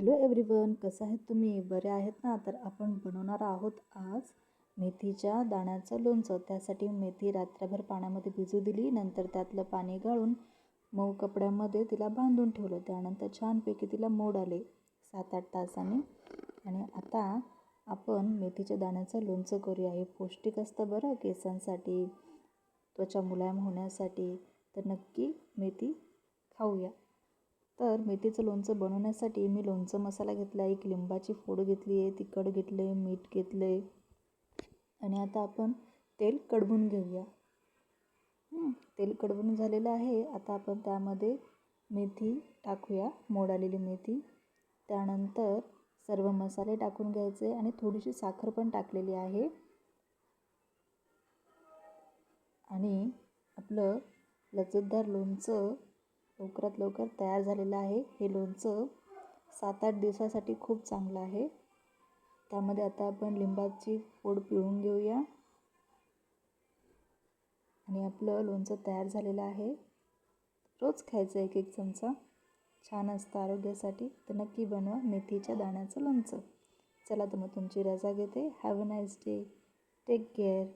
Hello everyone कसं आहेत तुम्ही? बरे आहेत ना? तर आपण बनवणार आहोत आज मेथीच्या दाण्याचं लोणचं. त्यासाठी मेथी रात्रभर पाण्यामध्ये भिजू दिली. नंतर त्यातलं पाणी गाळून मऊ कपड्यामध्ये तिला बांधून ठेवलं. त्यानंतर छानपैकी तिला मोड आले सात आठ तासांनी. आणि आता आपण मेथीच्या दाण्याचं लोणचं करूया. हे पौष्टिक असतं बरं केसांसाठी त्वचा मुलायम होण्यासाठी. तर नक्की मेथी खाऊया. तर मेथीचं लोणचं बनवण्यासाठी मी लोणचं मसाला घेतला एक लिंबाची फोड घेतली आहे तिखट घेतलं आहे मीठ घेतलं आहे आणि आता आपण तेल कडवून घेऊया. तेल कडवून झालेलं आहे. आता आपण त्यामध्ये मेथी टाकूया मोड आलेली मेथी. त्यानंतर सर्व मसाले टाकून घ्यायचे आणि थोडीशी साखर पण टाकलेली आहे. आणि आपलं लचतदार लोणचं लवकरात लवकर तयार झालेलं आहे. हे लोणचं सात आठ दिवसासाठी खूप चांगलं आहे. त्यामध्ये आता आपण लिंबाची फोड पिळून घेऊया. आणि आपलं लोणचं तयार झालेलं आहे. रोज खायचं एक एक चमचा. छान असतं आरोग्यासाठी. तर नक्की बनवा मेथीच्या दाण्याचं लोणचं. चला तर मग तुमची रजा घेते. Have a nice day take care